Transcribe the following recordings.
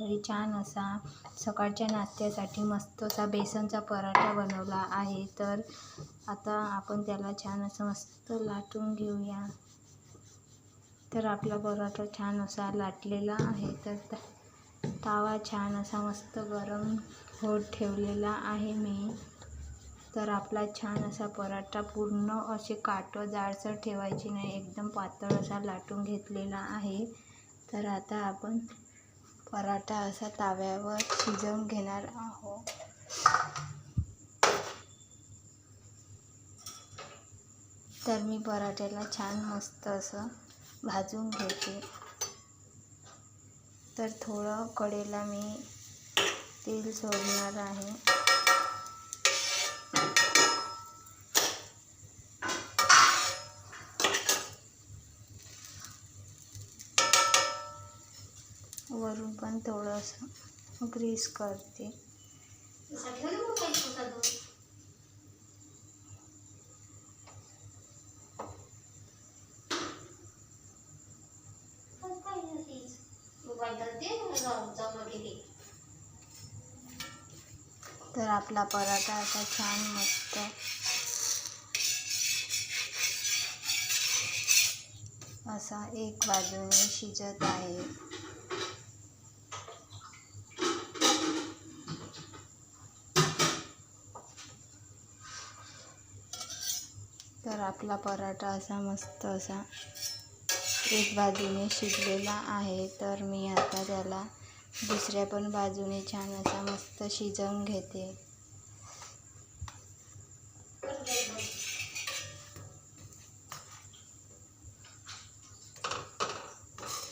घरी छान असा सकाळच्या नाश्त्यासाठी मस्त असा बेसनचा पराठा बनवला आहे. तर आता आपण त्याला छान असं मस्त लाटून घेऊया. तर आपला पराठा छान असा लाटलेला आहे. तर तावा छान असा मस्त गरम होत ठेवलेला आहे मी. तर आपला छान असा पराठा पूर्ण असे काटं जाडसर ठेवायची नाही. एकदम पातळ असा लाटून घेतलेला आहे. तर आता आपण पराठा असा ताव्यावर शिजवून घेणार आहोत. तर मी पराठ्याला छान मस्त असं भाजून घेते. तर थोडं कडेला मी तेल सोडणार आहे. वरून पण थोडंसं ग्रीस करते. तर आपला पराठा असा छान मस्त. असा एक बाजूने शिजत आहे. तर आपला पराठा असा मस्त असा एक बाजूने शिजलेला आहे. तर मी आता त्याला दुसऱ्या पण बाजूने छान असा मस्त शिजवून घेते.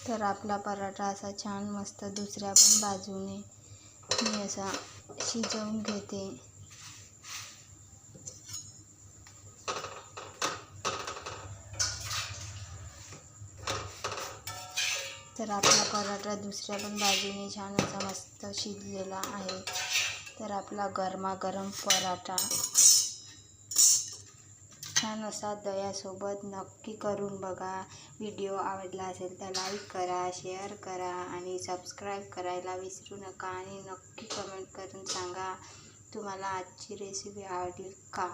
तर आपला पराठा असा छान मस्त दुसऱ्या पण बाजूने मी असा शिजवून घेते. तर आपला पराठा दुसऱ्या पण बाजूने छान असा मस्त शिजलेला आहे. तर आपला गरमागरम पराठा. छान असा दह्यासोबत नक्की करून बघा. व्हिडिओ आवडला असेल तर लाईक करा शेअर करा आणि सबस्क्राईब करायला विसरू नका आणि नक्की कमेंट करून सांगा तुम्हाला आजची रेसिपी आवडेल का?